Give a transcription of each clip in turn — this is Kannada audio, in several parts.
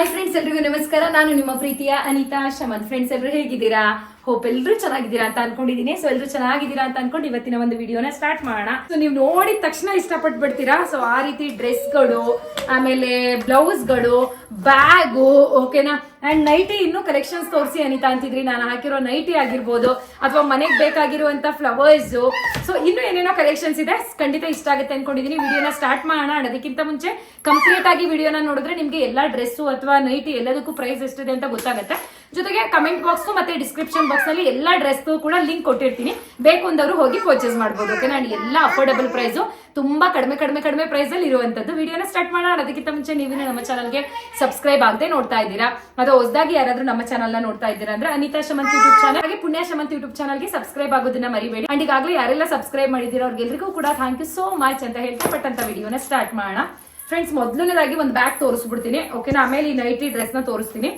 ಹಾಯ್ ಫ್ರೆಂಡ್ಸ್ ಎಲ್ರಿಗೂ ನಮಸ್ಕಾರ. ನಾನು ನಿಮ್ಮ ಪ್ರೀತಿಯ ಅನಿತಾ ಶಮನ್. ಫ್ರೆಂಡ್ಸ್ ಎಲ್ಲರೂ ಹೇಗಿದ್ದೀರಾ? ಹೋಪ್ ಎಲ್ಲರೂ ಚೆನ್ನಾಗಿದ್ದೀರಾ ಅಂತ ಅನ್ಕೊಂಡಿದ್ದೀನಿ. ಸೊ ಎಲ್ಲರೂ ಚೆನ್ನಾಗಿದ್ದೀರಾ ಅಂತ ಅನ್ಕೊಂಡು ಇವತ್ತಿನ ಒಂದು ವಿಡಿಯೋನ ಸ್ಟಾರ್ಟ್ ಮಾಡೋಣ. ಸೊ ನೀವು ನೋಡಿದ ತಕ್ಷಣ ಇಷ್ಟಪಟ್ಟು ಬಿಡ್ತೀರಾ? ಸೊ ಆ ರೀತಿ ಡ್ರೆಸ್ಗಳು ಆಮೇಲೆ ಬ್ಲೌಸ್ಗಳು, ಬ್ಯಾಗು ಓಕೆನಾ ಅಂಡ್ ನೈಟಿ ಇನ್ನೂ ಕಲೆಕ್ಷನ್ಸ್ ತೋರಿಸಿ ಅನಿತಾ ಅಂತಿದ್ರಿ. ನಾನು ಹಾಕಿರೋ ನೈಟಿ ಆಗಿರ್ಬೋದು, ಅಥವಾ ಮನೆಗೆ ಬೇಕಾಗಿರುವಂತ ಫ್ಲವರ್ಸ್ ಸೊ ಇನ್ನು ಏನೇನೋ ಕಲೆಕ್ಷನ್ಸ್ ಇದೆ. ಖಂಡಿತ ಇಷ್ಟ ಆಗುತ್ತೆ ಅನ್ಕೊಂಡಿದೀನಿ ವಿಡಿಯೋನ ಸ್ಟಾರ್ಟ್ ಮಾಡೋಣ. ಅದಕ್ಕಿಂತ ಮುಂಚೆ ಕಂಪ್ಲೀಟ್ ಆಗಿ ವಿಡಿಯೋನ ನೋಡಿದ್ರೆ ನಿಮ್ಗೆ ಎಲ್ಲಾ ಡ್ರೆಸ್ಸು ಅಥವಾ ನೈಟಿ ಎಲ್ಲದಕ್ಕೂ ಪ್ರೈಸ್ ಎಷ್ಟಿದೆ ಅಂತ ಗೊತ್ತಾಗುತ್ತೆ. ಜೊತೆಗೆ ಕಮೆಂಟ್ ಬಾಕ್ಸ್ ಮತ್ತೆ ಡಿಸ್ಕ್ರಿಪ್ಷನ್ ಬಾಕ್ಸ್ನಲ್ಲಿ ಎಲ್ಲಾ ಡ್ರೆಸ್ ಕೂಡ ಲಿಂಕ್ ಕೊಟ್ಟಿರ್ತೀನಿ. ಬೇಕು ಅಂದವರು ಹೋಗಿ ಪರ್ಚೇಸ್ ಮಾಡ್ಬೋದು ಓಕೆ ನಾನು ಎಲ್ಲ ಅಫೋರ್ಡಬಲ್ ಪ್ರೈಸ್ ತುಂಬಾ ಕಡಿಮೆ ಕಡಿಮೆ ಕಡಿಮೆ ಪ್ರೈಸ್ ಅಲ್ಲಿ ಇರುವಂತದ್ದು. ವಿಡಿಯೋನ ಸ್ಟಾರ್ಟ್ ಮಾಡೋಣ. ಅದಕ್ಕಿಂತ ಮುಂಚೆ ನೀವು ನಮ್ಮ ಚಾನಲ್ಗೆ ಸಬ್ಸ್ಕ್ರೈಬ್ ಆಗದೆ ನೋಡ್ತಾ ಇದ್ದೀರಾ? ಮತ್ತೆ ಹೊಸದಾಗಿ ಯಾರಾದ್ರೂ ನಮ್ಮ ಚಾನಲ್ ನೋಡ್ತಾ ಇದ್ದೀರಾ ಅಂದ್ರೆ ಅನಿತಾ ಶಮಂತ್ ಯೂಟ್ಯೂಬ್ ಚಾನಲ್ ಹಾಗೆ ಪುಣ್ಯ ಶಮಂತ್ ಯೂಟ್ಯೂಬ್ ಚಾನಲ್ಗೆ ಸಬ್ಸ್ಕ್ರೈಬ್ ಆಗೋದನ್ನ ಮರಿಬೇಡಿ. ಅಂಡ್ ಈಗಾಗಲೇ ಯಾರೆಲ್ಲ ಸಬ್ಸ್ಕ್ರೈಬ್ ಮಾಡಿದ್ದೀರಾ ಅವ್ರಿಗೆಲ್ರಿಗೂ ಕೂಡ ಥ್ಯಾಂಕ್ ಯು ಸೋ ಮಚ್ ಅಂತ ಹೇಳ್ತಾ ಪಟ್ಟಂತ ವಿಡಿಯೋನ ಸ್ಟಾರ್ಟ್ ಮಾಡೋಣ. ಫ್ರೆಂಡ್ಸ್ ಮೊದಲನೇದಾಗಿ ಒಂದು ಬ್ಯಾಗ್ ತೋರಿಸ್ಬಿಡ್ತೀನಿ ಓಕೆನಾ ಆಮೇಲೆ ಈ ನೈಟಿ ನ ತೋರಿಸ್ತೀನಿ.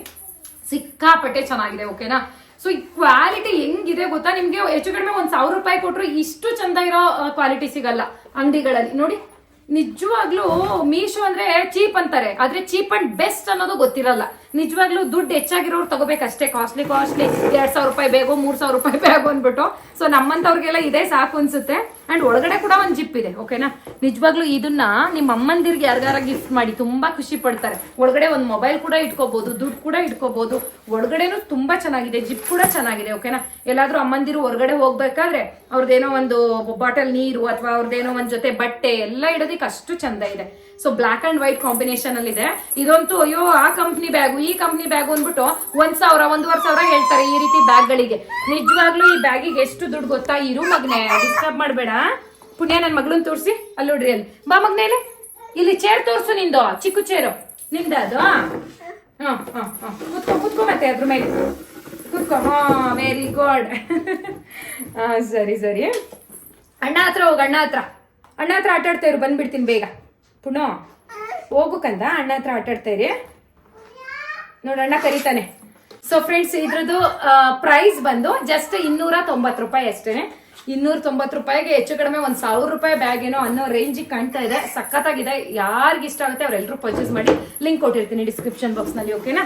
ಸಿಕ್ಕಾಪಟ್ಟೆ ಚೆನ್ನಾಗಿದೆ ಓಕೆನಾ ಸೊ ಈ ಕ್ವಾಲಿಟಿ ಹೆಂಗಿದೆ ಗೊತ್ತಾ? ನಿಮ್ಗೆ ಹೆಚ್ಚು ಕಡಿಮೆ ಒಂದ್ ಸಾವಿರ ರೂಪಾಯಿ ಕೊಟ್ರು ಇಷ್ಟು ಚಂದ ಇರೋ ಕ್ವಾಲಿಟಿ ಸಿಗಲ್ಲ ಅಂಗಡಿಗಳಲ್ಲಿ. ನೋಡಿ, ನಿಜವಾಗ್ಲೂ ಮೀಶೋ ಅಂದ್ರೆ ಚೀಪ್ ಅಂತಾರೆ, ಆದ್ರೆ ಚೀಪ್ ಅಂಡ್ ಬೆಸ್ಟ್ ಅನ್ನೋದು ಗೊತ್ತಿರಲ್ಲ. ನಿಜವಾಗ್ಲೂ ದುಡ್ಡು ಹೆಚ್ಚಾಗಿರೋರು ತಗೋಬೇಕಷ್ಟೇ. ಕಾಸ್ಟ್ಲಿ ಕಾಸ್ಟ್ಲಿ ಎರಡ್ ಸಾವಿರ ರೂಪಾಯಿ ಬೇಗೋ, ಮೂರ್ ಸಾವಿರ ರೂಪಾಯಿ ಬೇಗ ಅಂದ್ಬಿಟ್ಟು. ಸೊ ನಮ್ಮಂತವ್ರಿಗೆಲ್ಲ ಇದೇ ಸಾಕು ಅನ್ಸುತ್ತೆ. ಅಂಡ್ ಒಳಗಡೆ ಕೂಡ ಒಂದ್ ಜಿಪ್ ಇದೆ ಓಕೆನಾ ನಿಜವಾಗ್ಲೂ ಇದನ್ನ ನಿಮ್ಮ ಅಮ್ಮಂದಿರ್ಗೆ ಯಾರ್ಗಾರ ಗಿಫ್ಟ್ ಮಾಡಿ ತುಂಬಾ ಖುಷಿ ಪಡ್ತಾರೆ. ಒಳಗಡೆ ಒಂದ್ ಮೊಬೈಲ್ ಕೂಡ ಇಟ್ಕೋಬಹುದು ದುಡ್ಡು ಕೂಡ ಇಟ್ಕೋಬಹುದು ಒಳಗಡೆನು ತುಂಬಾ ಚೆನ್ನಾಗಿದೆ, ಜಿಪ್ ಕೂಡ ಚೆನ್ನಾಗಿದೆ ಓಕೆನಾ ಎಲ್ಲಾದ್ರೂ ಅಮ್ಮಂದಿರು ಹೊರಗಡೆ ಹೋಗ್ಬೇಕಾದ್ರೆ ಅವ್ರದ್ದೇನೋ ಒಂದು ಬಾಟಲ್ ನೀರು ಅಥವಾ ಅವ್ರದ್ದೇನೋ ಒಂದ್ ಜೊತೆ ಬಟ್ಟೆ ಎಲ್ಲ ಇಡೋದಿಕ್ಕೆ ಅಷ್ಟು ಚಂದ ಇದೆ. So black and white combination ಅಲ್ಲಿ ಇದೆ ಇದಂತೂ, ಅಯ್ಯೋ, ಆ ಕಂಪ್ನಿ ಬ್ಯಾಗು ಈ ಕಂಪ್ನಿ ಬ್ಯಾಗು ಅಂದ್ಬಿಟ್ಟು ಒಂದ್ ಸಾವಿರ, ಒಂದೂವರೆ ಸಾವಿರ ಹೇಳ್ತಾರೆ ಈ ರೀತಿ ಬ್ಯಾಗ್ ಗಳಿಗೆ ನಿಜವಾಗ್ಲೂ ಈ ಬ್ಯಾಗಿಗೆ ಎಷ್ಟು ದುಡ್ಡು ಗೊತ್ತಾ? ಇರು ಮಗ್ನೆ ಡಿಸ್ಟರ್ಬ್ ಮಾಡ್ಬೇಡ. ಪುಣ್ಯ, ನನ್ ಮಗಳನ್ನ ತೋರಿಸಿ. ಅಲ್ಲಿ ನೋಡ್ರಿ ಅಲ್ಲಿ. ಬಾ ಮಗ್ನೆ ಇಲ್ಲಿ. ಚೇರ್ ತೋರ್ಸು ನಿಂದು. ಚಿಕ್ಕ ಚೇರು ನಿಂದ ಅದು ಹಾಂ ಹಾಂ ಹಾಂ. ಕುತ್ಕೊ ಕುತ್ಕೊ ಮತ್ತೆ ಅದ್ರ ಮೇಲೆ. ಕುತ್ಕೊ. ಹಾ ವೆರಿ ಗುಡ್ ಹಾಂ, ಸರಿ ಸರಿ. ಅಣ್ಣ ಹತ್ರ ಹೋಗ, ಅಣ್ಣ ಹತ್ರ. ಅಣ್ಣ ಹತ್ರ ಆಟಾಡ್ತೇವ್ರು ಇರು, ಬಂದ್ಬಿಡ್ತೀನಿ ಬೇಗ. ಪುನಃ, ಹೋಗು ಕಂದ, ಅಣ್ಣ ಹತ್ರ ಆಟಾಡ್ತಾ ಇರಿ. ನೋಡ್, ಅಣ್ಣ ಕರೀತಾನೆ. ಸೊ ಫ್ರೆಂಡ್ಸ್ ಇದ್ರದ್ದು ಪ್ರೈಸ್ ಬಂದು ಜಸ್ಟ್ ಇನ್ನೂರ ತೊಂಬತ್ತು ರೂಪಾಯಿ ಅಷ್ಟೇನೆ ಇನ್ನೂರ ತೊಂಬತ್ತು ರೂಪಾಯಿಗೆ ಹೆಚ್ಚು ಕಡಿಮೆ ಒಂದ್ ಸಾವಿರ ರೂಪಾಯಿ ಬ್ಯಾಗ್ ಏನೋ ಅನ್ನೋ ರೇಂಜಿಗೆ ಕಾಣ್ತಾ ಇದೆ. ಸಖತ್ತಾಗಿದೆ. ಯಾರಿಗೆ ಇಷ್ಟ ಆಗುತ್ತೆ ಅವರೆಲ್ಲರೂ ಪರ್ಚೇಸ್ ಮಾಡಿ. ಲಿಂಕ್ ಕೊಟ್ಟಿರ್ತೀನಿ ಡಿಸ್ಕ್ರಿಪ್ಷನ್ ಬಾಕ್ಸ್ನಲ್ಲಿ ಓಕೆನಾ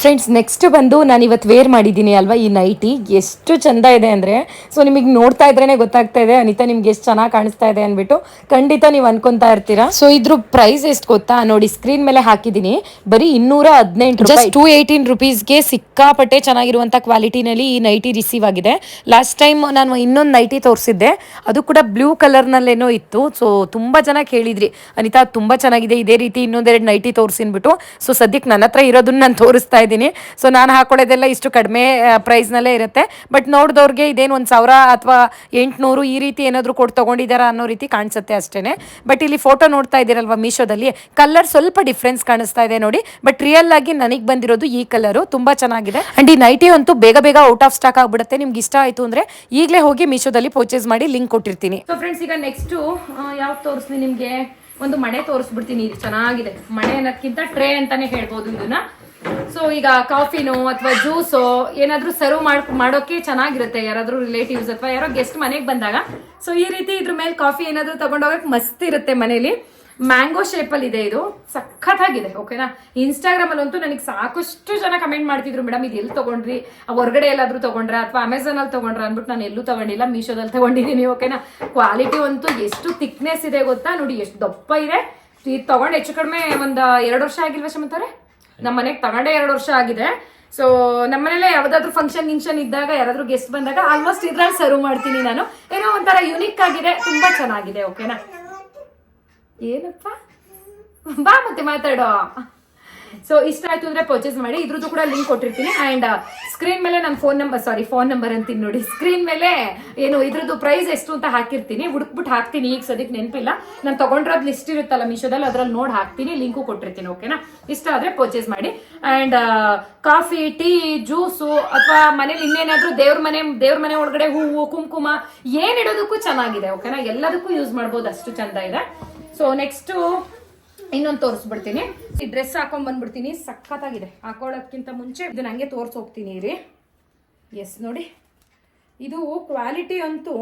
ಫ್ರೆಂಡ್ಸ್ ನೆಕ್ಸ್ಟ್ ಬಂದು ನಾನು ಇವತ್ತು ವೇರ್ ಮಾಡಿದ್ದೀನಿ ಅಲ್ವಾ ಈ ನೈಟಿ ಎಷ್ಟು ಚಂದ ಇದೆ ಅಂದರೆ ಸೊ ನಿಮಗೆ ನೋಡ್ತಾ ಇದ್ರೇ ಗೊತ್ತಾಗ್ತಾ ಇದೆ. ಅನಿತಾ ನಿಮ್ಗೆ ಎಷ್ಟು ಚೆನ್ನಾಗಿ ಕಾಣಿಸ್ತಾ ಇದೆ ಅಂದ್ಬಿಟ್ಟು ಖಂಡಿತ ನೀವು ಅನ್ಕೊಂತಾ ಇರ್ತೀರಾ? ಸೊ ಇದ್ರ ಪ್ರೈಸ್ ಎಷ್ಟು ಗೊತ್ತಾ? ನೋಡಿ ಸ್ಕ್ರೀನ್ ಮೇಲೆ ಹಾಕಿದ್ದೀನಿ. ಬರೀ ಇನ್ನೂರ ಹದಿನೆಂಟು ಜಸ್ಟ್ ಟೂ ಏಯ್ಟೀನ್ ರುಪೀಸ್ಗೆ ಸಿಕ್ಕಾಪಟ್ಟೆ ಚೆನ್ನಾಗಿರುವಂಥ ಕ್ವಾಲಿಟಿನಲ್ಲಿ ಈ ನೈಟಿ ರಿಸೀವ್ ಆಗಿದೆ. ಲಾಸ್ಟ್ ಟೈಮ್ ನಾನು ಇನ್ನೊಂದು ನೈಟಿ ತೋರಿಸಿದ್ದೆ. ಅದು ಕೂಡ ಬ್ಲೂ ಕಲರ್ನಲ್ಲೇನೋ ಇತ್ತು. ಸೊ ತುಂಬ ಜನ ಕೇಳಿದ್ರಿ. ಅನಿತಾ ತುಂಬ ಚೆನ್ನಾಗಿದೆ. ಇದೇ ರೀತಿ ಇನ್ನೊಂದೆರಡು ನೈಟಿ ತೋರಿಸಿನ್ಬಿಟ್ಟು. ಸೊ ಸದ್ಯಕ್ಕೆ ನನ್ನ ಹತ್ರ ಇರೋದನ್ನ ನಾನು ತೋರಿಸ್ತಾ ಇದ್ದೀನಿ. ಸೊ ನಾನು ಹಾಕೊಳ್ಳೋದೆಲ್ಲ ಇಷ್ಟು ಕಡಿಮೆ ಪ್ರೈಸ್ನಲ್ಲೇ ಇರುತ್ತೆ. ಬಟ್ ನೋಡಿದವ್ರಿಗೆ ಇದೇನು ಒಂದು ಸಾವಿರ ಅಥವಾ ಎಂಟುನೂರು ಈ ರೀತಿ ಏನಾದರೂ ಕೊಟ್ಟು ತೊಗೊಂಡಿದ್ದಾರಾ ಅನ್ನೋ ರೀತಿ ಕಾಣಿಸುತ್ತೆ ಅಷ್ಟೇ ಬಟ್ ಇಲ್ಲಿ ಫೋಟೋ ನೋಡ್ತಾ ಇದ್ದೀರಲ್ವ ಮೀಶೋದಲ್ಲಿ ಕಲರ್ ಸ್ವಲ್ಪ ಡಿಫ್ರೆನ್ಸ್ ಕಾಣಿಸ್ತಾ ಇದೆ ನೋಡಿ. ಬಟ್ ರಿಯಲ್ ಆಗಿ ನನಗೆ ಬಂದಿರೋದು ಈ ಕಲರು ತುಂಬ ಚೆನ್ನಾಗಿದೆ. ಆ್ಯಂಡ್ ಈ ನೈಟಿ ಅಂತೂ ಬೇಗ ಬೇಗ ಔಟ್ ಆಫ್ ಸ್ಟಾಕ್ ಆಗಿಬಿಡುತ್ತೆ. ನಿಮ್ಗೆ ಇಷ್ಟ ಆಯಿತು ಅಂದರೆ ಈಗಲೇ ಹೋಗಿ ಮೀಶೋದಲ್ಲಿ ಪರ್ಚೇಸ್ ಮಾಡಿ ಲಿಂಕ್ ಕೊಟ್ಟಿರ್ತೀನಿ. ಸೊ ಫ್ರೆಂಡ್ಸ್ ಈಗ ನೆಕ್ಸ್ಟು ಯಾವ್ದು ತೋರಿಸ್ತೀನಿ ನಿಮಗೆ? ಒಂದು ಮಣೆ ತೋರಿಸ್ಬಿಡ್ತೀನಿ. ಇದು ಚೆನ್ನಾಗಿದೆ. ಮಣೆ ಅನ್ನೋದಕ್ಕಿಂತ ಟ್ರೇ ಅಂತಾನೆ ಹೇಳ್ಬೋದು ಇದನ್ನ. ಸೊ ಈಗ ಕಾಫಿನೋ ಅಥವಾ ಜ್ಯೂಸೋ ಏನಾದ್ರೂ ಸರ್ವ್ ಮಾಡ್, ಮಾಡೋಕೆ ಚೆನ್ನಾಗಿರುತ್ತೆ. ಯಾರಾದ್ರೂ ರಿಲೇಟಿವ್ಸ್ ಅಥವಾ ಯಾರೋ ಗೆಸ್ಟ್ ಮನೆಗೆ ಬಂದಾಗ. ಸೊ ಈ ರೀತಿ ಇದ್ರ ಮೇಲೆ ಕಾಫಿ ಏನಾದ್ರೂ ತಗೊಂಡೋಗಕ್ಕೆ ಮಸ್ತ್ ಇರುತ್ತೆ ಮನೇಲಿ. ಮ್ಯಾಂಗೋ ಶೇಪಲ್ಲಿ ಇದೆ ಇದು. ಸಖತ್ತಾಗಿದೆ ಓಕೆನಾ ಇನ್ಸ್ಟಾಗ್ರಾಮ್ ಅಲ್ಲಂತೂ ನನಗೆ ಸಾಕಷ್ಟು ಜನ ಕಮೆಂಟ್ ಮಾಡ್ತಿದ್ರು, ಮೇಡಮ್, ಇದು ಎಲ್ಲಿ ತಗೊಂಡ್ರಿ? ಹೊರಗಡೆ ಎಲ್ಲಾದ್ರೂ ತಗೊಂಡ್ರ ಅಥವಾ ಅಮೆಝಾನ್ ಅಲ್ಲಿ ತಗೊಂಡ್ರ? ಅಂದ್ಬಿಟ್ಟು ನಾನು ಎಲ್ಲೂ ತಗೊಂಡಿಲ್ಲ ಮೀಶೋದಲ್ಲಿ ತಗೊಂಡಿದ್ದೀನಿ ಓಕೆನಾ ಕ್ವಾಲಿಟಿ ಅಂತೂ ಎಷ್ಟು ಥಿಕ್ನೆಸ್ ಇದೆ ಗೊತ್ತಾ? ನೋಡಿ, ಎಷ್ಟು ದಪ್ಪ ಇದೆ. ಇದು ತಗೊಂಡು ಹೆಚ್ಚು ಕಡಿಮೆ ಒಂದು ಎರಡು ವರ್ಷ ಆಗಿಲ್ವಾ ಶಮಂತವ್ರೆ ನಮ್ಮ ಮನೆಗೆ ತಗೊಂಡೆ ಎರಡು ವರ್ಷ ಆಗಿದೆ. ಸೊ ನಮ್ಮನೇಲೆ ಯಾವ್ದಾದ್ರು ಫಂಕ್ಷನ್ ಗಿಂಕ್ಷನ್ ಇದ್ದಾಗ ಯಾರಾದ್ರೂ ಗೆಸ್ಟ್ ಬಂದಾಗ ಆಲ್ಮೋಸ್ಟ್ ಇದ್ರಲ್ಲಿ ಸರ್ವ್ ಮಾಡ್ತೀನಿ ನಾನು. ಏನೋ ಒಂಥರ ಯುನಿಕ್ ಆಗಿದೆ, ತುಂಬಾ ಚೆನ್ನಾಗಿದೆ ಓಕೆನಾ ಏನಪ್ಪ? ಬಾ ಮತ್ತೆ ಮಾತಾಡೋ. ಸೊ ಇಷ್ಟ ಆಯ್ತು ಅಂದ್ರೆ ಪರ್ಚೇಸ್ ಮಾಡಿ. ಇದ್ರದ್ದು ಕೂಡ ಲಿಂಕ್ ಕೊಟ್ಟಿರ್ತೀನಿ. ಅಂಡ್ ಸ್ಕ್ರೀನ್ ಮೇಲೆ ನನ್ನ phone number sorry phone number ಅಂತೀನಿ ನೋಡಿ. ಸ್ಕ್ರೀನ್ ಮೇಲೆ ಏನು, ಇದ್ರದ್ದು ಪ್ರೈಸ್ ಎಷ್ಟು ಅಂತ ಹಾಕಿರ್ತೀನಿ. ಹುಡುಕ್ಬಿಟ್ಟು ಹಾಕ್ತೀನಿ. ಈಗ ಸದ್ಯಕ್ಕೆ ನೆನಪಿಲ್ಲ. ನಾನು ತಗೊಂಡಿರೋದು ಲಿಸ್ಟ್ ಇರುತ್ತಲ್ಲ ಮೀಶೋದಲ್ಲಿ, ಅದ್ರಲ್ಲಿ ನೋಡಿ ಹಾಕ್ತೀನಿ. ಲಿಂಕು ಕೊಟ್ಟಿರ್ತೀನಿ ಓಕೆನಾ ಇಷ್ಟ ಆದ್ರೆ ಪರ್ಚೇಸ್ ಮಾಡಿ. ಅಂಡ್ ಕಾಫಿ ಟೀ ಜ್ಯೂಸು ಅಥವಾ ಮನೇಲಿ ಇನ್ನೇನಾದ್ರೂ ದೇವ್ರ ಮನೆ ದೇವ್ರ ಮನೆ ಒಳಗಡೆ ಹೂವು, ಕುಂಕುಮ ಏನಿಡೋದಕ್ಕೂ ಚೆನ್ನಾಗಿದೆ ಓಕೆನಾ ಎಲ್ಲದಕ್ಕೂ ಯೂಸ್ ಮಾಡ್ಬೋದು. ಅಷ್ಟು ಚಂದ ಇದೆ. ಸೊ ನೆಕ್ಸ್ಟ್ ಇನ್ನೊಂದು ತೋರಿಸ್ಬಿಡ್ತೀನಿ. ಈ ಡ್ರೆಸ್ ಹಾಕೊಂಡ್ ಬಂದ್ಬಿಡ್ತೀನಿ. ಸಖತ್ತಾಗಿದೆ. ಹಾಕೊಳ್ಳೋದ್ಕಿಂತ ಮುಂಚೆ ಇದು ನಂಗೆ ತೋರ್ಸ್ ಹೋಗ್ತೀನಿ ರೀ ಎಸ್ ನೋಡಿ. ಇದು ಕ್ವಾಲಿಟಿ ಅಂತೂ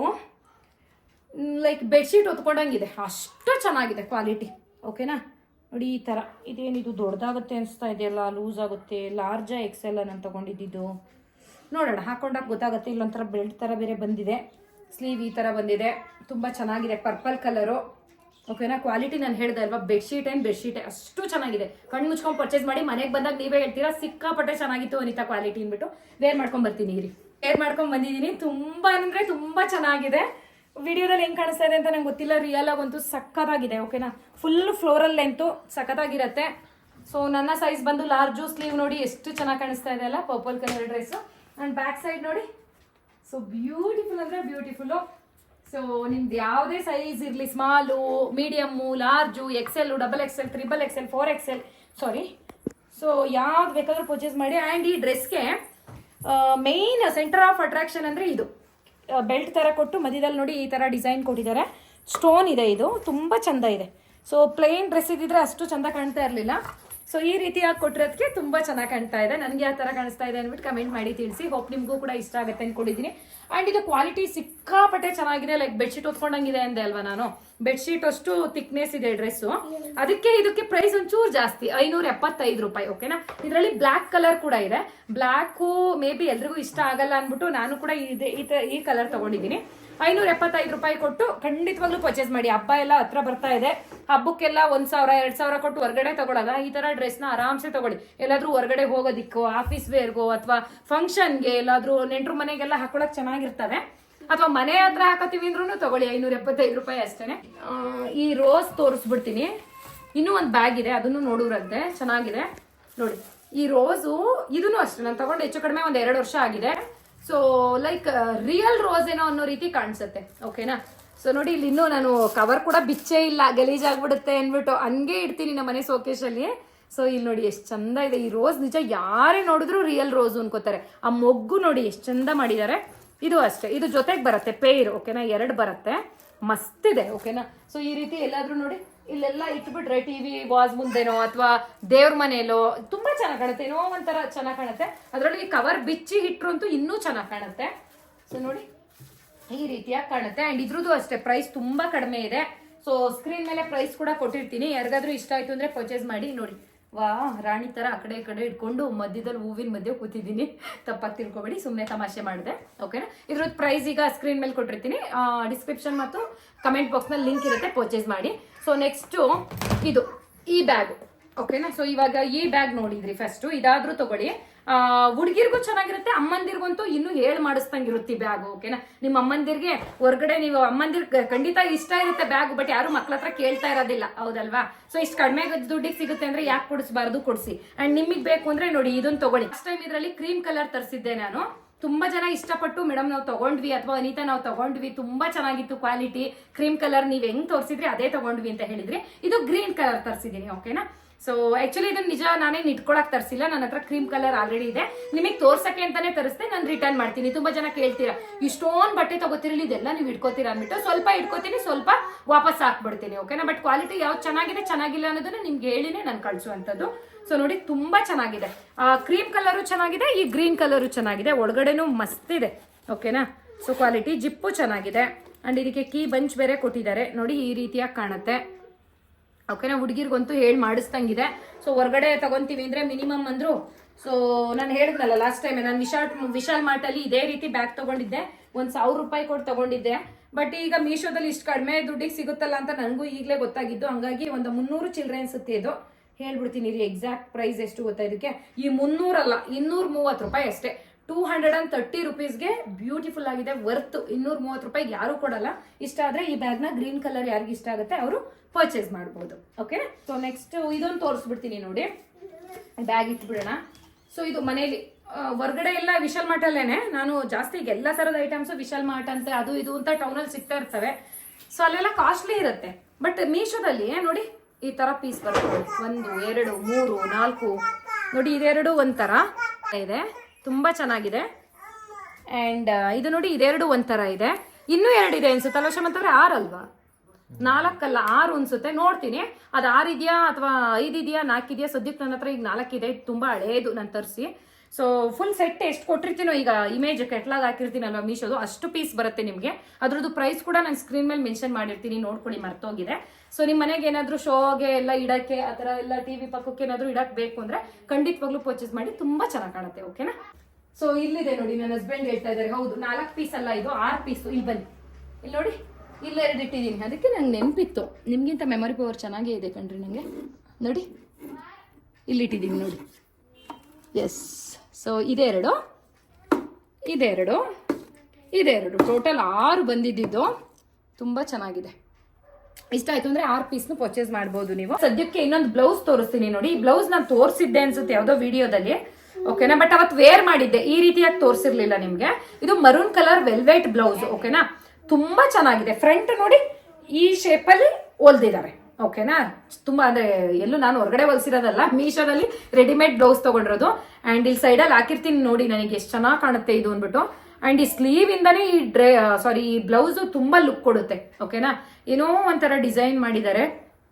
ಲೈಕ್ ಬೆಡ್ಶೀಟ್ ಹೊತ್ಕೊಂಡಂಗಿದೆ. ಅಷ್ಟು ಚೆನ್ನಾಗಿದೆ ಕ್ವಾಲಿಟಿ ಓಕೆನಾ ನೋಡಿ ಈ ಥರ ಇದೇನಿದು ದೊಡ್ಡದಾಗುತ್ತೆ ಅನಿಸ್ತಾ ಇದೆಯಲ್ಲ? ಲೂಸ್ ಆಗುತ್ತೆ. ಲಾರ್ಜ ಎಕ್ಸೆಲ್ ನಾನು ತೊಗೊಂಡಿದ್ದು ನೋಡೋಣ. ಹಾಕೊಂಡಾಗ ಗೊತ್ತಾಗುತ್ತೆ. ಇಲ್ಲೊಂಥರ ಬೆಲ್ಟ್ ಥರ ಬೇರೆ ಬಂದಿದೆ. ಸ್ಲೀವ್ ಈ ಥರ ಬಂದಿದೆ. ತುಂಬ ಚೆನ್ನಾಗಿದೆ. ಪರ್ಪಲ್ ಕಲರು ಓಕೆನಾ ಕ್ವಾಲಿಟಿ ನಾನು ಹೇಳ್ದೆ ಅಲ್ವಾ? ಬೆಡ್ಶೀಟ್ ಏನು ಬೆಡ್ಶೀಟ್ ಅಷ್ಟು ಚೆನ್ನಾಗಿದೆ. ಕಣ್ಣು ಮುಚ್ಕೊಂಡು ಪರ್ಚೇಸ್ ಮಾಡಿ, ಮನೆಗೆ ಬಂದಾಗ ನೀವೇ ಹೇಳ್ತೀರಾ? ಸಿಕ್ಕಾಪಟ್ಟೆ ಚೆನ್ನಾಗಿತ್ತು ಅನಿತಾ ಕ್ವಾಲಿಟಿ ಅಂದ್ಬಿಟ್ಟು. ವೇರ್ ಮಾಡ್ಕೊಂಡು ಬರ್ತೀನಿ, ಇರಿ. ವೇರ್ ಮಾಡ್ಕೊಂಡು ಬಂದಿದ್ದೀನಿ. ತುಂಬ ಅಂದರೆ ತುಂಬ ಚೆನ್ನಾಗಿದೆ. ವಿಡಿಯೋದಲ್ಲಿ ಹೆಂಗೆ ಕಾಣಿಸ್ತಾ ಇದೆ ಅಂತ ನಂಗೆ ಗೊತ್ತಿಲ್ಲ. ರಿಯಲ್ ಆಗಂತೂ ಸಕ್ಕತ್ತಾಗಿದೆ ಓಕೆನಾ ಫುಲ್ ಫ್ಲೋರಲ್ ಲೆಂತು ಸಖತ್ತಾಗಿರುತ್ತೆ. ಸೊ ನನ್ನ ಸೈಜ್ ಬಂದು ಲಾರ್ಜು ಸ್ಲೀವ್ ನೋಡಿ ಎಷ್ಟು ಚೆನ್ನಾಗಿ ಕಾಣಿಸ್ತಾ ಇದೆ ಅಲ್ಲ? Purple colour dress and back side ನೋಡಿ ಸೊ ಬ್ಯೂಟಿಫುಲ್ ಅಂದರೆ ಬ್ಯೂಟಿಫುಲ್ಲು ಸೊ ನಿಮ್ದು ಯಾವುದೇ ಸೈಜ್ ಇರಲಿ small medium large XL double XL triple XL four XL sorry so ಯಾವ್ದು ಬೇಕಾದ್ರೂ ಪರ್ಚೇಸ್ ಮಾಡಿ. ಆ್ಯಂಡ್ ಈ ಡ್ರೆಸ್ಗೆ ಮೇಯ್ನ್ ಸೆಂಟರ್ ಆಫ್ ಅಟ್ರಾಕ್ಷನ್ ಅಂದರೆ ಇದು. ಬೆಲ್ಟ್ ಥರ ಕೊಟ್ಟು ಮಧ್ಯದಲ್ಲಿ ನೋಡಿ ಈ ಥರ ಡಿಸೈನ್ ಕೊಟ್ಟಿದ್ದಾರೆ. ಸ್ಟೋನ್ ಇದೆ ಇದು. ತುಂಬ ಚೆಂದ ಇದೆ. ಸೊ ಪ್ಲೇನ್ ಡ್ರೆಸ್ ಇದ್ದಿದ್ರೆ ಅಷ್ಟು ಚಂದ ಕಾಣ್ತಾ ಇರಲಿಲ್ಲ. ಸೊ ಈ ರೀತಿಯಾಗಿ ಕೊಟ್ಟಿರೋದಕ್ಕೆ ತುಂಬ ಚೆನ್ನಾಗಿ ಕಾಣ್ತಾ ಇದೆ. ನನಗೆ ಯಾವ ಥರ ಕಾಣಿಸ್ತಾ ಇದೆ ಅಂದ್ಬಿಟ್ಟು ಕಮೆಂಟ್ ಮಾಡಿ ತಿಳಿಸಿ. ಹೋಪ್ ನಿಮಗೂ ಕೂಡ ಇಷ್ಟ ಆಗುತ್ತೆ ಅಂದ್ಕೊಂಡಿದ್ದೀನಿ ಆ್ಯಂಡ್ ಇದು ಕ್ವಾಲಿಟಿ ಸಿಕ್ಕಾಪಟ್ಟೆ ಚೆನ್ನಾಗಿದೆ. ಲೈಕ್ ಬೆಡ್ಶೀಟ್ ಹೊತ್ಕೊಂಡಂಗಿದೆ ಅಂದೆ ಅಲ್ವಾ ನಾನು? ಬೆಡ್ಶೀಟ್ ಅಷ್ಟು ತಿಕ್ನೆಸ್ ಇದೆ ಡ್ರೆಸ್ಸು ಅದಕ್ಕೆ ಇದಕ್ಕೆ ಪ್ರೈಸ್ ಒಂಚೂರು ಜಾಸ್ತಿ. ಐನೂರ ಎಪ್ಪತ್ತೈದು ರೂಪಾಯಿ ಓಕೆನಾ ಇದರಲ್ಲಿ ಬ್ಲ್ಯಾಕ್ ಕಲರ್ ಕೂಡ ಇದೆ. ಬ್ಲ್ಯಾಕು ಮೇ ಬಿ ಎಲ್ರಿಗೂ ಇಷ್ಟ ಆಗಲ್ಲ ಅಂದ್ಬಿಟ್ಟು ನಾನು ಕೂಡ ಇದೆ ಈ ಕಲರ್ ತಗೊಂಡಿದ್ದೀನಿ. ಐನೂರ ಎಪ್ಪತ್ತೈದು ರೂಪಾಯಿ ಕೊಟ್ಟು ಖಂಡಿತವಾಗ್ಲೂ ಪರ್ಚೇಸ್ ಮಾಡಿ. ಹಬ್ಬ ಎಲ್ಲ ಹತ್ರ ಬರ್ತಾ ಇದೆ. ಹಬ್ಬಕ್ಕೆಲ್ಲ ಒಂದ್ ಸಾವಿರ, ಎರಡ್ ಸಾವಿರ ಕೊಟ್ಟು ಹೊರಗಡೆ ತಗೊಳಲ್ಲ. ಈ ತರ ಡ್ರೆಸ್ನ ಆರಾಮ್ಸೆ ತಗೊಳ್ಳಿ. ಎಲ್ಲಾದ್ರೂ ಹೊರಗಡೆ ಹೋಗೋದಿಕ್ಕೋ ಆಫೀಸ್ ವೇರ್ಗೋ ಅಥವಾ ಫಂಕ್ಷನ್ಗೆ ಎಲ್ಲಾದ್ರೂ ನೆಂಟ್ರು ಮನೆಗೆಲ್ಲ ಹಾಕೊಳಕ್ ಚೆನ್ನಾಗಿರ್ತವೆ. ಅಥವಾ ಮನೆ ಹತ್ರ ಹಾಕತ್ತೀವಿ ಅಂದ್ರೂ ತಗೊಳ್ಳಿ. ಐನೂರ ಎಪ್ಪತ್ತೈದು ರೂಪಾಯಿ ಅಷ್ಟೇನೆ. ಈ ರೋಸ್ ತೋರಿಸ್ಬಿಡ್ತೀನಿ. ಇನ್ನೂ ಒಂದು ಬ್ಯಾಗ್ ಇದೆ. ಅದನ್ನು ನೋಡೋರಂತೆ ಚೆನ್ನಾಗಿದೆ. ನೋಡಿ. ಈ ರೋಸು ಇದನ್ನು ಅಷ್ಟೇ. ನಾನು ತಗೊಂಡು ಹೆಚ್ಚು ಕಡಿಮೆ ಒಂದು ಎರಡು ವರ್ಷ ಆಗಿದೆ. ಸೊ ಲೈಕ್ ರಿಯಲ್ ರೋಸ್ ಏನೋ ಅನ್ನೋ ರೀತಿ ಕಾಣಿಸುತ್ತೆ ಓಕೆನಾ ಸೊ ನೋಡಿ, ಇಲ್ಲಿ ಇನ್ನೂ ನಾನು ಕವರ್ ಕೂಡ ಬಿಚ್ಚೇ ಇಲ್ಲ ಗಲೀಜಾಗ್ಬಿಡುತ್ತೆ ಅಂದ್ಬಿಟ್ಟು ಹಂಗೆ ಇಡ್ತೀನಿ ನಮ್ಮ ಮನೆ ಸೋಕೇಶಲ್ಲಿ ಸೊ ಇಲ್ಲಿ ನೋಡಿ ಎಷ್ಟು ಚಂದ ಇದೆ. ಈ ರೋಸ್ ನಿಜ ಯಾರೇ ನೋಡಿದ್ರು ರಿಯಲ್ ರೋಸ್ ಅನ್ಕೋತಾರೆ. ಆ ಮೊಗ್ಗು ನೋಡಿ ಎಷ್ಟು ಚಂದ ಮಾಡಿದ್ದಾರೆ ಇದು ಅಷ್ಟೇ. ಇದು ಜೊತೆಗೆ ಬರುತ್ತೆ ಪೇರ್ ಓಕೆನಾ ಎರಡು ಬರುತ್ತೆ. ಮಸ್ತ್ ಇದೆ ಓಕೆನಾ ಸೊ ಈ ರೀತಿ ಎಲ್ಲಾದ್ರೂ ನೋಡಿ. ಇಲ್ಲೆಲ್ಲ ಇಟ್ಬಿಟ್ರೆ ಟಿವಿ, ವಾಸ್ ಮುಂದೆನೋ ಅಥವಾ ದೇವ್ರ ಮನೆಯಲ್ಲೋ, ತುಂಬಾ ಚೆನ್ನಾಗಿ ಕಾಣುತ್ತೆ. ಏನೋ ಒಂಥರ ಚೆನ್ನಾಗಿ ಕಾಣುತ್ತೆ. ಅದರೊಳಗೆ ಕವರ್ ಬಿಚ್ಚಿ ಅಂತೂ ಇನ್ನೂ ಚೆನ್ನಾಗಿ ಕಾಣುತ್ತೆ. ಸೊ ನೋಡಿ, ಈ ರೀತಿಯಾಗಿ ಕಾಣುತ್ತೆ. ಅಂಡ್ ಇದ್ರದ್ದು ಅಷ್ಟೇ ಪ್ರೈಸ್ ತುಂಬಾ ಕಡಿಮೆ ಇದೆ. ಸೊ ಸ್ಕ್ರೀನ್ ಮೇಲೆ ಪ್ರೈಸ್ ಕೂಡ ಕೊಟ್ಟಿರ್ತೀನಿ. ಯಾರಿಗಾದ್ರೂ ಇಷ್ಟ ಆಯ್ತು ಅಂದ್ರೆ ಪರ್ಚೇಸ್ ಮಾಡಿ, ನೋಡಿ. ವಾ, ರಾಣಿ ತರ ಆ ಕಡೆ ಈ ಕಡೆ ಇಟ್ಕೊಂಡು ಮಧ್ಯದಲ್ಲಿ ಹೂವಿನ ಮಧ್ಯೆ ಕೂತಿದ್ದೀನಿ. ತಪ್ಪಾಗಿ ತಿಳ್ಕೊಬೇಡಿ ಸುಮ್ಮನೆ ತಮಾಷೆ ಮಾಡಿದೆ ಓಕೆನಾ ಇದ್ರದ್ದು ಪ್ರೈಸ್ ಈಗ ಸ್ಕ್ರೀನ್ ಮೇಲೆ ಕೊಟ್ಟಿರ್ತೀನಿ. ಡಿಸ್ಕ್ರಿಪ್ಷನ್ ಮತ್ತು ಕಮೆಂಟ್ ಬಾಕ್ಸ್ನಲ್ಲಿ ಲಿಂಕ್ ಇರುತ್ತೆ ಪರ್ಚೇಸ್ ಮಾಡಿ. ಸೊ ನೆಕ್ಸ್ಟು ಇದು, ಈ ಬ್ಯಾಗ್ ಓಕೆನಾ ಸೊ ಇವಾಗ ಈ ಬ್ಯಾಗ್ ನೋಡಿದ್ರಿ ಫಸ್ಟು ಇದಾದರೂ ತಗೊಳ್ಳಿ. ಹುಡುಗಿರ್ಗೂ ಚೆನ್ನಾಗಿರುತ್ತೆ, ಅಮ್ಮಂದಿರ್ಗಂತೂ ಇನ್ನೂ ಹೇಳಿ ಮಾಡಿಸ್ದಂಗಿರುತ್ತೆ ಬ್ಯಾಗ್, ಓಕೆನಾ? ನಿಮ್ಮ ಅಮ್ಮಂದಿರ್ಗೆ ಹೊರಗಡೆ ನೀವು ಅಮ್ಮಂದಿರ್ ಖಂಡಿತ ಇಷ್ಟ ಇರುತ್ತೆ ಬ್ಯಾಗ್, ಬಟ್ ಯಾರು ಮಕ್ಳ ಹತ್ರ ಕೇಳ್ತಾ ಇರೋದಿಲ್ಲ, ಹೌದಲ್ವಾ? ಸೊ ಇಷ್ಟು ಕಡಿಮೆ ದುಡ್ಡಿಗೆ ಸಿಗುತ್ತೆ ಅಂದ್ರೆ ಯಾಕೆ ಕೊಡಿಸ್ಬಾರ್ದು ಕೊಡಿಸಿ. ಅಂಡ್ ನಿಮಗೆ ಬೇಕು ಅಂದ್ರೆ ನೋಡಿ ಇದನ್ನ ತಗೊಳ್ಳಿ. ಫಸ್ಟ್ ಟೈಮ್ ಇದರಲ್ಲಿ ಕ್ರೀಮ್ ಕಲರ್ ತರಿಸಿದ್ದೆ ನಾನು. ತುಂಬಾ ಜನ ಇಷ್ಟಪಟ್ಟು, ಮೇಡಮ್, ನಾವು ತಗೊಂಡ್ವಿ ಅಥವಾ ಅನಿತಾ, ನಾವು ತಗೊಂಡ್ವಿ, ತುಂಬಾ ಚೆನ್ನಾಗಿತ್ತು ಕ್ವಾಲಿಟಿ ಕ್ರೀಮ್ ಕಲರ್ ನೀವು ಹೆಂಗ್ ತೋರಿಸಿದ್ರಿ, ಅದೇ ತಗೊಂಡ್ವಿ ಅಂತ ಹೇಳಿದ್ರಿ. ಇದು ಗ್ರೀನ್ ಕಲರ್ ತರಿಸಿದೀನಿ ಓಕೆನಾ? ಸೊ ಆಕ್ಚುಲಿ ಇದನ್ನ ನಿಜ ನಾನೇನು ಇಟ್ಕೊಳಕ್ ತರಿಸಿಲ್ಲ. ನನ್ನ ಹತ್ರ ಕ್ರೀಮ್ ಕಲರ್ ಆಲ್ರೆಡಿ ಇದೆ. ನಿಮಗೆ ತೋರ್ಸಕ್ಕೆ ಅಂತಾನೆ ತರಿಸ್ದೆ. ನಾನು ರಿಟರ್ನ್ ಮಾಡ್ತೀನಿ. ತುಂಬಾ ಜನ ಕೇಳ್ತೀರಾ, ಇಷ್ಟೊಂದು ಬಟ್ಟೆ ತಗೋತಿರಲಿ, ಇದೆಲ್ಲ ನೀವು ಇಟ್ಕೋತೀರಾ ಅಂದ್ಬಿಟ್ಟು ಸ್ವಲ್ಪ ಇಟ್ಕೋತೀನಿ, ಸ್ವಲ್ಪ ವಾಪಸ್ ಹಾಕ್ಬಿಡ್ತೀನಿ ಓಕೆನಾ ಬಟ್ ಕ್ವಾಲಿಟಿ ಯಾವ್ದು ಚೆನ್ನಾಗಿದೆ, ಚೆನ್ನಾಗಿಲ್ಲ ಅನ್ನೋದನ್ನ ನಿಮ್ಗೆ ಹೇಳಿನೇ ನಾನು ಕಳಿಸುವಂಥದ್ದು. ಸೊ ನೋಡಿ, ತುಂಬಾ ಚೆನ್ನಾಗಿದೆ. ಕ್ರೀಮ್ ಕಲರು ಚೆನ್ನಾಗಿದೆ, ಈ ಗ್ರೀನ್ ಕಲರು ಚೆನ್ನಾಗಿದೆ. ಒಳಗಡೆನೂ ಮಸ್ತ್ ಇದೆ ಓಕೆನಾ ಸೊ ಕ್ವಾಲಿಟಿ ಜಿಪ್ಪು ಚೆನ್ನಾಗಿದೆ. ಅಂಡ್ ಇದಕ್ಕೆ ಕೀ ಬಂಚ್ ಬೇರೆ ಕೊಟ್ಟಿದ್ದಾರೆ. ನೋಡಿ, ಈ ರೀತಿಯಾಗಿ ಕಾಣುತ್ತೆ. ಓಕೆನಾ ಹುಡುಗಿರ್ಗಂತೂ ಹೇಳಿ ಮಾಡಿಸ್ದಂಗಿದೆ. ಸೊ ಹೊರಗಡೆ ತಗೊಂತೀವಿ ಅಂದರೆ ಮಿನಿಮಮ್ ಅಂದ್ರು ಸೊ ನಾನು ಹೇಳಿದ್ನಲ್ಲ ಲಾಸ್ಟ್ ಟೈಮ್ ನಾನು ವಿಶಾಲ್ ವಿಶಾಲ್ ಮಾರ್ಟಲ್ಲಿ ಇದೇ ರೀತಿ ಬ್ಯಾಗ್ ತಗೊಂಡಿದ್ದೆ. ಒಂದ್ ಸಾವಿರ ರೂಪಾಯಿ ಕೊಟ್ಟು ತಗೊಂಡಿದ್ದೆ. ಬಟ್ ಈಗ ಮೀಶೋದಲ್ಲಿ ಇಷ್ಟು ಕಡಿಮೆ ದುಡ್ಡಿಗೆ ಸಿಗುತ್ತಲ್ಲ ಅಂತ ನನಗೂ ಈಗಲೇ ಗೊತ್ತಾಗಿದ್ದು. ಹಂಗಾಗಿ ಒಂದು ಮುನ್ನೂರು ಚಿಲ್ಲರೆ ಅನ್ಸುತ್ತೆ ಇದು. ಹೇಳ್ಬಿಡ್ತೀನಿ ರೀ ಎಕ್ಸಾಕ್ಟ್ ಪ್ರೈಸ್ ಎಷ್ಟು ಗೊತ್ತಾ ಇದಕ್ಕೆ. ಈ ಮುನ್ನೂರಲ್ಲ ಇನ್ನೂರ ಮೂವತ್ತು ರೂಪಾಯಿ ಅಷ್ಟೇ. ಟೂ ಹಂಡ್ರೆಡ್ ಆ್ಯಂಡ್ ತರ್ಟಿ ರುಪೀಸ್ಗೆ ಬ್ಯೂಟಿಫುಲ್ ಆಗಿದೆ ವರ್ತ್ ಇನ್ನೂರ ಮೂವತ್ತು ರೂಪಾಯಿಗೆ ಯಾರು ಕೊಡಲ್ಲ. ಇಷ್ಟ ಆದ್ರೆ ಈ ಬ್ಯಾಗ್ನ ಗ್ರೀನ್ ಕಲರ್ ಯಾರಿಗೆ ಇಷ್ಟ ಆಗುತ್ತೆ, ಅವರು ಪರ್ಚೇಸ್ ಮಾಡ್ಬೋದು ಓಕೆ ಸೊ ನೆಕ್ಸ್ಟ್ ಇದೊಂದು ತೋರಿಸ್ಬಿಡ್ತೀನಿ ನೋಡಿ. ಬ್ಯಾಗ್ ಇಟ್ಬಿಡೋಣ. ಸೊ ಇದು ಮನೇಲಿ ಹೊರ್ಗಡೆ ಎಲ್ಲ ವಿಶಾಲ್ ಮಾರ್ಟ್ ಅಲ್ಲೇನೆ? ನಾನು ಜಾಸ್ತಿ ಈಗ ಎಲ್ಲ ತರದ ಐಟಮ್ಸ್ ವಿಶಾಲ್ ಮಾರ್ಟ್ ಅಂತ, ಅದು ಇದು ಅಂತ ಟೌನಲ್ಲಿ ಸಿಗ್ತಾ ಇರ್ತವೆ. ಸೊ ಅಲ್ಲೆಲ್ಲ ಕಾಸ್ಟ್ಲಿ ಇರುತ್ತೆ. ಬಟ್ ಮೀಶೋದಲ್ಲಿ ನೋಡಿ, ಈ ತರ ಪೀಸ್ ಬರುತ್ತೆ ಒಂದು, ಎರಡು, ಮೂರು, ನಾಲ್ಕು. ನೋಡಿ, ಇದೆರಡು ಒಂಥರ ಇದೆ. ತುಂಬಾ ಚೆನ್ನಾಗಿದೆ. ಅಂಡ್ ಇದು ನೋಡಿ, ಇದೆರಡು ಒಂಥರ ಇದೆ. ಇನ್ನೂ ಎರಡು ಇದೆ ಅನ್ಸುತ್ತಲ್ವ ಶಮಂತವ್ರೆ ಆರಲ್ವಾ? ನಾಲ್ಕಲ್ಲ ಆರು ಅನ್ಸುತ್ತೆ, ನೋಡ್ತೀನಿ. ಅದು ಆರು ಇದೆಯಾ ಅಥವಾ ಐದು ಇದೆಯಾ ನಾಲ್ಕಿದೆಯಾ? ಸದ್ಯಕ್ಕೆ ನನ್ನ ಹತ್ರ ಈಗ ನಾಲ್ಕಿದೆ ತುಂಬಾ ಹಳೇದು, ನಾನು ತರಿಸಿ. ಸೊ ಫುಲ್ ಸೆಟ್ ಎಷ್ಟು ಕೊಟ್ಟಿರ್ತೀನೋ ಈಗ ಇಮೇಜ್ ಕೆಟ್ಲಾಗ್ ಹಾಕಿರ್ತೀನಲ್ವ ಮೀಶೋದು ಅಷ್ಟು ಪೀಸ್ ಬರುತ್ತೆ ನಿಮಗೆ. ಅದ್ರದ್ದು ಪ್ರೈಸ್ ಕೂಡ ನಾನು ಸ್ಕ್ರೀನ್ ಮೇಲೆ ಮೆನ್ಷನ್ ಮಾಡಿರ್ತೀನಿ, ನೋಡ್ಕೊಳ್ಳಿ, ಮರ್ತೋಗಿದೆ. ಸೊ ನಿಮ್ಮ ಮನೆಗೆ ಏನಾದರೂ ಶೋಗೆ ಎಲ್ಲ ಇಡಕ್ಕೆ, ಆ ಥರ ಎಲ್ಲ ಟಿ ವಿ ಪಕ್ಕಕ್ಕೆ ಏನಾದರೂ ಇಡಕ್ಕೆ ಬೇಕು ಅಂದರೆ ಖಂಡಿತವಾಗ್ಲೂ ಪರ್ಚೇಸ್ ಮಾಡಿ, ತುಂಬ ಚೆನ್ನಾಗಿ ಕಾಣುತ್ತೆ ಓಕೆನಾ ಸೊ ಇಲ್ಲಿದೆ ನೋಡಿ, ನನ್ನ ಹಸ್ಬೆಂಡ್ ಹೇಳ್ತಾ ಇದ್ದಾರೆ, ಹೌದು, ನಾಲ್ಕು ಪೀಸ್ ಅಲ್ಲ ಇದು, ಆರು ಪೀಸು ಇಲ್ಲಿ ಬನ್ನಿ. ಇಲ್ಲಿ ನೋಡಿ. ಇಲ್ಲಿ ಎರಡು ಇಟ್ಟಿದ್ದೀನಿ ಅದಕ್ಕೆ ನಂಗೆ ನೆನಪಿತ್ತು. ನಿಮಗಿಂತ ಮೆಮೊರಿ ಪವರ್ ಚೆನ್ನಾಗೇ ಇದೆ ಕಣ್ರಿ ನನಗೆ ನೋಡಿ. ಇಲ್ಲಿ ಇಟ್ಟಿದ್ದೀನಿ ನೋಡಿ ಎಸ್ ಸೊ ಇದೆರಡು ಇದೆ ಎರಡು. ಟೋಟಲ್ ಆರು ಬಂದಿದ್ದಿದ್ದು. ತುಂಬ ಚೆನ್ನಾಗಿದೆ. ಇಷ್ಟ ಆಯ್ತು ಅಂದ್ರೆ ಆರು ಪೀಸ್ನು ಪರ್ಚೇಸ್ ಮಾಡ್ಬೋದು ನೀವು. ಸದ್ಯಕ್ಕೆ ಇನ್ನೊಂದು ಬ್ಲೌಸ್ ತೋರಿಸ್ತೀನಿ ನೋಡಿ. ಈ ಬ್ಲೌಸ್ ನಾನು ತೋರಿಸಿದ್ದೆ ಅನ್ಸುತ್ತೆ ಯಾವುದೋ ವಿಡಿಯೋದಲ್ಲಿ ಓಕೆನಾ ಬಟ್ ಅವತ್ತು ವೇರ್ ಮಾಡಿದ್ದೆ. ಈ ರೀತಿಯಾಗಿ ತೋರಿಸಿರ್ಲಿಲ್ಲ ನಿಮಗೆ. ಇದು ಮರೂನ್ ಕಲರ್ ವೆಲ್ವೆಟ್ ಬ್ಲೌಸ್ ಓಕೆನಾ ತುಂಬಾ ಚೆನ್ನಾಗಿದೆ. ಫ್ರಂಟ್ ನೋಡಿ ಈ ಶೇಪಲ್ಲಿ ಹೊಲ್ದಿದ್ದಾರೆ ಓಕೆನಾ ತುಂಬಾ ಅಂದ್ರೆ ಎಲ್ಲೂ ನಾನು ಹೊರಗಡೆ ಹೊಲ್ಸಿರೋದಲ್ಲ, ಮೀಶೋದಲ್ಲಿ ರೆಡಿಮೇಡ್ ಬ್ಲೌಸ್ ತಗೊಂಡಿರೋದು. ಆ್ಯಂಡ್ ಇಲ್ಲಿ ಸೈಡಲ್ಲಿ ಹಾಕಿರ್ತೀನಿ ನೋಡಿ ನನಗೆ ಎಷ್ಟು ಚೆನ್ನಾಗಿ ಕಾಣುತ್ತೆ ಇದು ಅಂದ್ಬಿಟ್ಟು. ಆ್ಯಂಡ್ ಈ ಸ್ಲೀವ್ ಈ ಡ್ರೆ ಸಾರಿ ಈ ಬ್ಲೌಸ್ ತುಂಬಾ ಲುಕ್ ಕೊಡುತ್ತೆ. ಓಕೆನಾ ಏನೋ ಒಂಥರ ಡಿಸೈನ್ ಮಾಡಿದ್ದಾರೆ.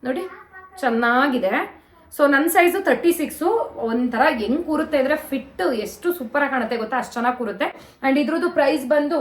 ನೋಡಿ, ಚೆನ್ನಾಗಿದೆ. ಸೊ ನನ್ನ ಸೈಜು ತರ್ಟಿ ಸಿಕ್ಸು ಒಂಥರ ಹೆಂಗ್ ಕೂರುತ್ತೆ ಅಂದ್ರೆ ಫಿಟ್ ಎಷ್ಟು ಸೂಪರಾಗಿ ಕಾಣುತ್ತೆ ಗೊತ್ತಾ? ಅಷ್ಟು ಚೆನ್ನಾಗಿ ಕೂರುತ್ತೆ. ಅಂಡ್ ಇದ್ರದ್ದು ಪ್ರೈಸ್ ಬಂದು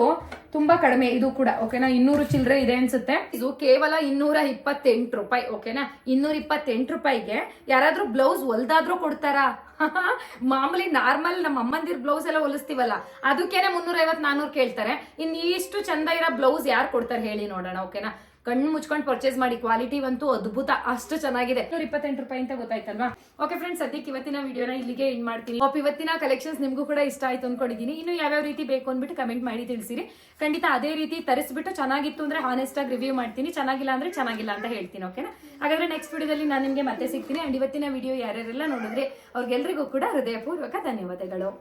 ತುಂಬಾ ಕಡಿಮೆ ಇದು ಕೂಡ ಓಕೆನಾ ಇನ್ನೂರು ಚಿಲ್ಲರೆ ಇದೆ ಅನ್ಸುತ್ತೆ. ಇದು ಕೇವಲ ಇನ್ನೂರ ಇಪ್ಪತ್ತೆಂಟು ರೂಪಾಯಿ ಓಕೆನಾ ಇನ್ನೂರ ಇಪ್ಪತ್ತೆಂಟು ರೂಪಾಯಿಗೆ ಯಾರಾದರೂ ಬ್ಲೌಸ್ ಹೊಲ್ದಾದ್ರೂ ಕೊಡ್ತಾರಾ? ಮಾಮೂಲಿ ನಾರ್ಮಲ್ ನಮ್ಮ ಅಮ್ಮಂದಿರ್ ಬ್ಲೌಸ್ ಎಲ್ಲ ಹೊಲಿಸ್ತೀವಲ್ಲ, ಅದಕ್ಕೇನೆ ಮುನ್ನೂರ ಐವತ್ ಕೇಳ್ತಾರೆ. ಇನ್ ಇಷ್ಟು ಚಂದ ಇರೋ ಬ್ಲೌಸ್ ಯಾರು ಕೊಡ್ತಾರೆ ಹೇಳಿ ನೋಡೋಣ ಓಕೆನಾ ಕಣ್ಣು ಮುಚ್ಕೊಂಡು ಪರ್ಚೇಸ್ ಮಾಡಿ. ಕ್ವಾಲಿಟಿ ಅಂತೂ ಅದ್ಭುತ. ಅಷ್ಟು ಚೆನ್ನಾಗಿದೆ. ನೂರ ಇಪ್ಪತ್ತೆಂಟು ರೂಪಾಯಿ ಅಂತ ಗೊತ್ತಾಯ್ತಲ್ವಾ? ಓಕೆ ಫ್ರೆಂಡ್ಸ್ ಸದ್ಯಕ್ಕೆ ಇವತ್ತಿನ ವಿಡಿಯೋನ ಇಲ್ಲಿಗೆ ಎಂಡ್ ಮಾಡ್ತೀನಿ. ಹೋಪ್ ಇವತ್ತಿನ ಕಲೆಕ್ಷನ್ಸ್ ನಿಮಗೂ ಕೂಡ ಇಷ್ಟ ಆಯ್ತು ಅನ್ಕೊಂಡಿದ್ದೀನಿ ಇನ್ನು ಯಾವ್ಯಾವ ರೀತಿ ಬೇಕು ಅಂದ್ಬಿಟ್ಟು ಕಮೆಂಟ್ ಮಾಡಿ ತಿಳಿಸಿರಿ. ಖಂಡಿತ ಅದೇ ರೀತಿ ತರಿಸ್ಬಿಟ್ಟು ಚೆನ್ನಾಗಿತ್ತು ಅಂದ್ರೆ ಹಾನೆಸ್ಟ್ ಆಗಿ ರಿವ್ಯೂ ಮಾಡ್ತೀನಿ. ಚೆನ್ನಾಗಿಲ್ಲ ಅಂದ್ರೆ ಚೆನ್ನಾಗಿಲ್ಲ ಅಂತ ಹೇಳ್ತೀನಿ ಓಕೆನಾ ಹಾಗಾದ್ರೆ ನೆಕ್ಸ್ಟ್ ವಿಡಿಯೋದಲ್ಲಿ ನಾನು ನಿಮಗೆ ಮತ್ತೆ ಸಿಗ್ತೀನಿ. ಅಂಡ್ ಇವತ್ತಿನ ವಿಡಿಯೋ ಯಾರ್ಯಾರೆಲ್ಲ ನೋಡಿದ್ರೆ ಅವ್ರಿಗೆಲ್ರಿಗೂ ಕೂಡ ಹೃದಯಪೂರ್ವಕ ಧನ್ಯವಾದಗಳು.